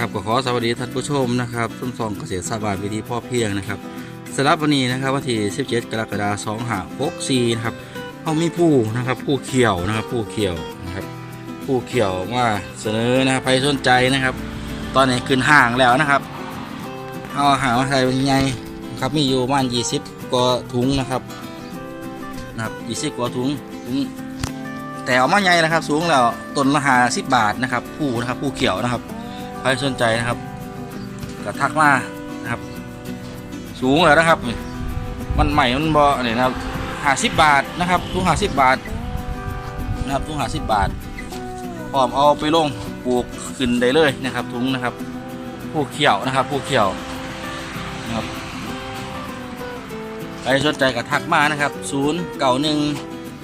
ครับก็ขอสวัสดีท่านผู้ชมนะครับส้มซองเกษตรศาบานวิธีพ่อเพียงนะครับสำหรับวันนี้นะครับวันที่ 17 กรกฎาคม2564นะครับเขามีผู้นะครับผู้เขียวนะครับผู้เขียวนะครับผู้เขียวมาเสนอนะครับใครสนใจนะครับ ตอนนี้ขึ้นห่างแล้วนะครับเอาอาหามาใส่เป็นไงครับมีอยู่ประมาณ20กว่าถุงนะครับนะครับ20กว่าถุงถุงแต่เอามาใหญ่นะครับ สูงแล้วต้นละหาสิบบาทนะครับ ผู้นะครับผู้เขียวนะครับ ครสนใจนะครับก็ทักมานะครับ สูงแล้วนะครับ มันใหม่มันบอเนี่ยนะครับหาสิบบาทนะครับทุงหาสิบบาทนะครับทุงหาสิบบาทพร้อมเอาไปลงปลูกขึ้นได้เลยนะครับทุงนะครับผู้เขียวนะครับผู้เขียวนะครับใครสนใจก็ทักมานะครับศูนย์เก่าหนึ่ง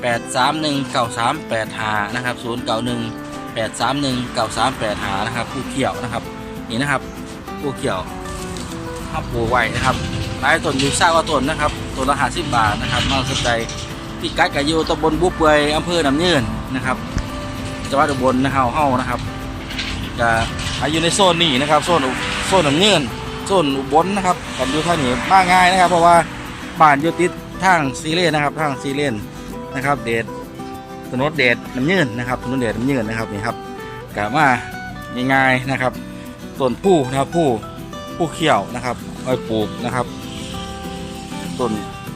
แปดสามหนึ่งเก้าสามแปดหานะครับศูนย์ เก้าหนึ่งแปดสามหนึ่งเก้าสามแปดหานะครับผู้เขียวนะครับ นี่นะครับผู้เขียวข้าปูไว้นะครับรายต้นอยู่ทราบว่าต้นนะครับต้นละหาสิบบาทนะครับมาสนใจที่กัดกับยูตำบลบุบเบยอำเภอหนำยืนนะครับจังหวัดอุบลนะครับเฮานะครับจะอายุในโซนนี้นะครับโซนโซนหนำยืนโซนอุบลนะครับกันอยู่ท่านี้มาง่ายนะครับ เพราะว่าบ้านอยู่ติดทางซีเลนนะครับทางซีเลนนะครับ เดช ถนนเดชน้ำยืนนะครับถนนเดชน้ำยืนนะครับนี่ครับกะมาง่ายๆนะครับต้นผู้นะครับผู้ผู้เขียวนะครับเอาปปลูกนะครับต้น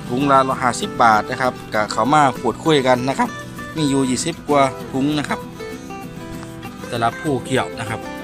ถุงละห้าสิบบาทนะครับกะเขามาพูดคุยกันนะครับ มีอยู่ยี่สิบกว่าถุงนะครับสำหรับผู้เขียวนะครับ